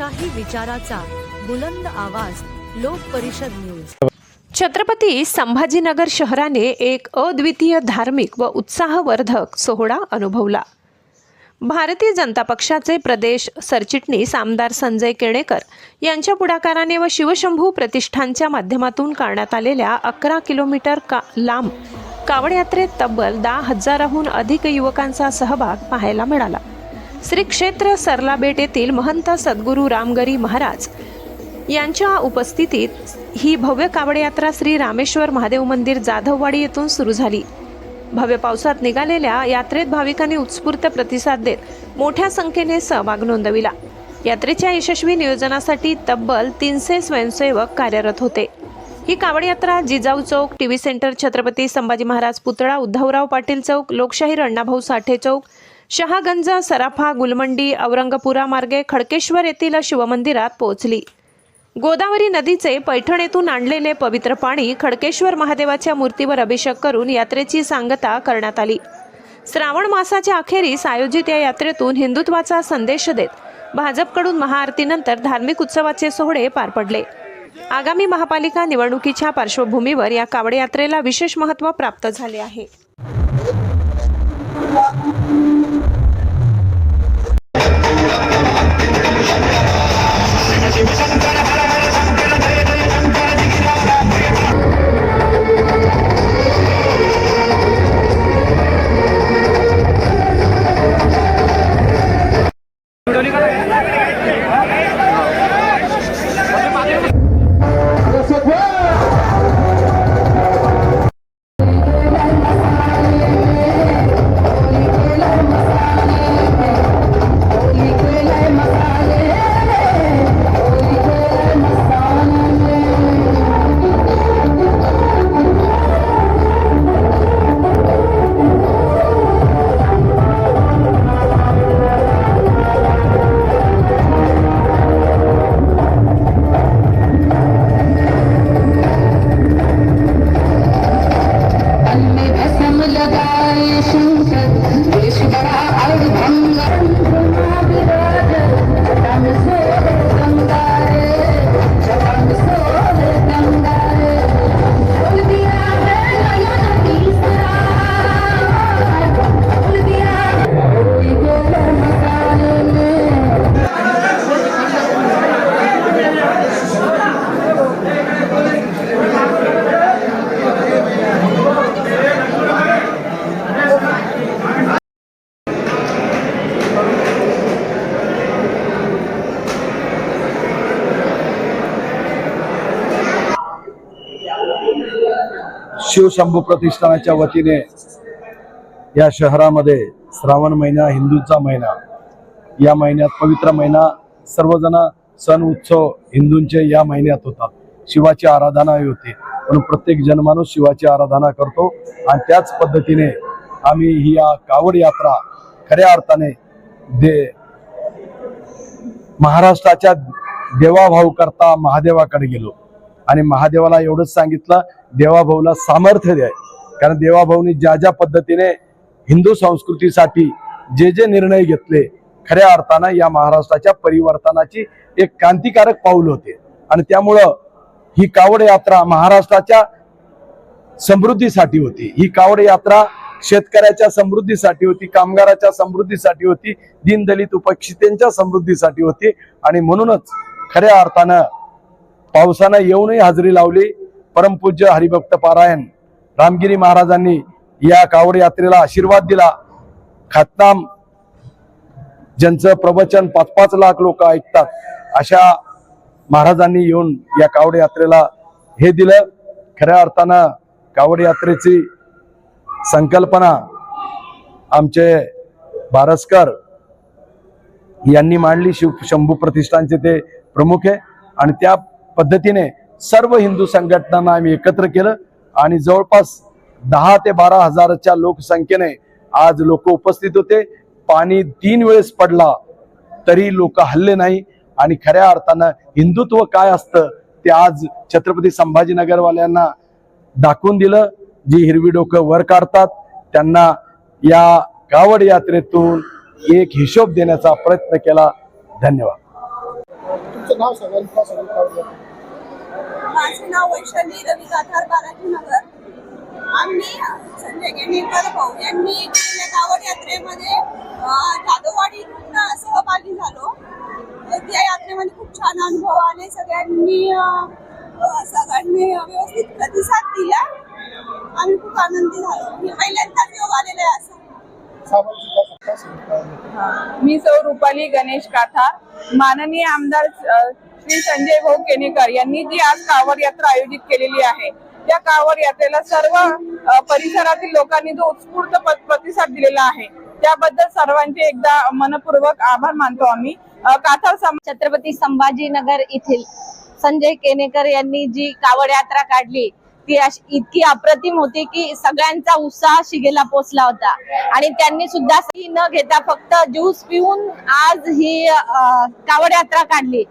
लोकशाही विचाराचा बुलंद आवाज लोक परिषद न्यूज. छत्रपती संभाजीनगर शहराने एक अद्वितीय धार्मिक व उत्साहवर्धक सोहळा अनुभवला. भारतीय जनता पक्षाचे प्रदेश सरचिटणीस आमदार संजय केणेकर यांच्या पुढाकाराने व शिवशंभू प्रतिष्ठानच्या माध्यमातून करण्यात आलेल्या अकरा किलोमीटर का लांब कावड यात्रेत तब्बल दहा हजाराहून अधिक युवकांचा सहभाग पाहायला मिळाला. श्री क्षेत्र सरलाबेट येथील महंत सद्गुरू रामगरी महाराज यांच्या उपस्थितीत ही भव्य कावडयात्रा श्री रामेश्वर महादेव मंदिर जाधववाडी येथून सुरू झाली. भव्य पावसात निघालेल्या यात्रेत भाविकांनी उत्स्फूर्त प्रतिसाद देत मोठ्या संख्येने सहभाग नोंदविला. यात्रेच्या यशस्वी नियोजनासाठी तब्बल तीनशे स्वयंसेवक कार्यरत होते. ही कावड यात्रा जिजाऊ चौक T V centre Chhatrapati Sambhaji Maharaj पुतळा उद्धवराव पाटील चौक लोकशाहीर अण्णाभाऊ साठे चौक शहागंज सराफा गुलमंडी औरंगपुरा मार्गे खडकेश्वर येथील शिवमंदिरात पोहोचली. गोदावरी नदीचे पैठण येथून आणलेले पवित्र पाणी खडकेश्वर महादेवाच्या मूर्तीवर अभिषेक करून यात्रेची सांगता करण्यात आली. श्रावण मासाच्या अखेरीस आयोजित या यात्रेतून हिंदुत्वाचा संदेश देत भाजपकडून महाआरतीनंतर धार्मिक उत्सवाचे सोहळे पार पडले. आगामी महापालिका निवडणुकीच्या पार्श्वभूमीवर या कावड यात्रेला विशेष महत्त्व प्राप्त झाले आहे. तन शिवशंभू प्रतिष्ठानाच्या वतीने या शहरामध्ये श्रावण महिना हिंदूंचा महिना या महिन्यात पवित्र महिना सर्वजण सण उत्सव हिंदूंचे या महिन्यात होतात. शिवाची आराधना होते. म्हणून प्रत्येक जनमानूस शिवाची आराधना करतो आणि त्याच पद्धतीने आम्ही ही या कावड यात्रा खऱ्या अर्थाने दे महाराष्ट्राच्या देवाभाऊ करता महादेवाकडे गेलो. आणि महादेवाला एवढंच सांगितलं देवाभाऊला सामर्थ्य द्याय. कारण देवाभाऊनी ज्या ज्या पद्धतीने हिंदू संस्कृतीसाठी जे जे निर्णय घेतले खऱ्या अर्थानं या महाराष्ट्राच्या परिवर्तनाची एक क्रांतिकारक पाऊल होते. आणि त्यामुळं ही कावड यात्रा महाराष्ट्राच्या समृद्धीसाठी होती. ही कावड यात्रा शेतकऱ्याच्या समृद्धीसाठी होती कामगाराच्या समृद्धीसाठी होती दीनदलित उपेक्षितांच्या समृद्धीसाठी होती. आणि म्हणूनच खऱ्या अर्थानं पावसानं येऊनही हजेरी लावली. परमपूज्य हरिभक्त पारायण. रामगिरी महाराजांनी या कावड यात्रेला आशीर्वाद दिला. खातनाम ज्यांचं प्रवचन पाच पाच लाख लोक ऐकतात अशा महाराजांनी येऊन या कावड यात्रेला हे दिलं. खऱ्या अर्थानं कावड यात्रेची संकल्पना आमचे भारस्कर यांनी मांडली. शिव शंभू प्रतिष्ठानचे ते प्रमुख आहे. आणि त्या पद्धतीने सर्व हिंदू संघटनांना आम्ही एकत्र केलं आणि जवळपास दहा ते बारा हजाराच्या लोकसंख्येने आज लोक उपस्थित होते. पाणी तीन वेळेस पडला तरी लोक हल्ले नाही आणि खऱ्या अर्थानं हिंदुत्व काय असतं ते आज छत्रपती संभाजीनगरवाल्यांना दाखवून दिलं. जी हिरवी डोकं वर काढतात त्यांना या कावड यात्रेतून एक हिशोब देण्याचा प्रयत्न केला. धन्यवाद. माझे नाव वैशाली रवी गाथार बालाजी नगर. आम्ही संजय केणेकर भाऊ यांनी केलेल्या कावड यात्रेमध्ये जाधववाडी सहभागी झालो. तर त्या यात्रेमध्ये खूप छान अनुभव आले. सगळ्यांनी सगळ्यांनी व्यवस्थित प्रतिसाद दिला. आम्ही खूप आनंदी झालो. मी पहिल्यांदाच योग आलेला आहे असं? मी सौ रुपाली गणेश काथार माननीय आमदार श्री संजय भाऊ केणेकर यांनी जी आज कावड यात्रा आयोजित केलेली आहे त्या कावड यात्रेला सर्व परिसरातील लोकांनी जो उत्स्फूर्त प्रतिसाद दिलेला आहे त्याबद्दल सर्वांचे एकदा मनपूर्वक आभार मानतो आम्ही. काथार छत्रपती संभाजीनगर येथील संजय केनेकर यांनी जी कावड यात्रा काढली ती अशी इतकी अप्रतिम होती की सगळ्यांचा उत्साह शिगेला पोचला होता. आणि त्यांनी सुद्धा न घेता फक्त ज्यूस पिऊन आज ही कावड यात्रा काढली.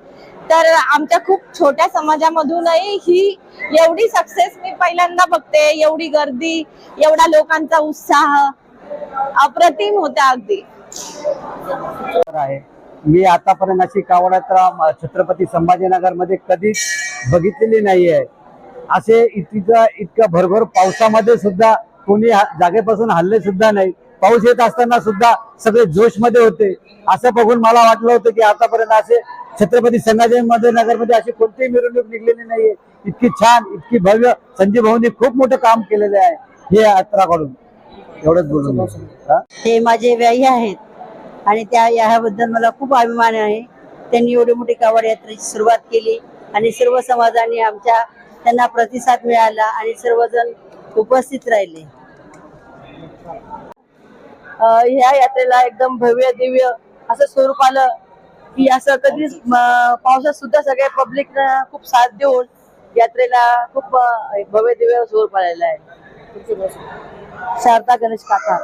तर आमच्या खूप छोट्या समाजामधूनही ही एवढी सक्सेस मी पहिल्यांदा बघते. एवढी गर्दी एवढा लोकांचा उत्साह अप्रतिम होता अगदी. आहे. मी आतापर्यंत अशी कावडात्रा छत्रपती संभाजीनगरमध्ये कधीच बघितलेली नाही आहे असे इतकं इतकं भरभर पावसामध्ये सुद्धा कोणी जागेपासून हल्ले सुद्धा नाही. पाऊस येत असताना सुद्धा सगळे जोशमध्ये होते. असं बघून मला वाटलं होतं की आतापर्यंत असे छत्रपती संभाजीमध्ये नगरमध्ये अशी कोणतीही मिरवणूक निघलेली नाहीये. इतकी छान इतकी भव्य संजय भाऊनी खूप मोठं काम केलेलं आहे हे यात्राकडून एवढंच बोलून हे? माझे व्याही आहेत. आणि त्या याबद्दल मला खूप अभिमान आहे. त्यांनी एवढी मोठी कावड यात्रेची सुरुवात केली आणि सर्व समाजाने आमच्या त्यांना प्रतिसाद मिळाला आणि सर्वजण उपस्थित राहिले. ह्या यात्रेला एकदम भव्य दिव्य असं स्वरूप आलं की असं कधीच पावसात सुद्धा सगळ्या पब्लिक खूप साथ देऊन यात्रेला खूप भव्य दिव्य स्वरूप आलेलं आहे शारदा गणेश काका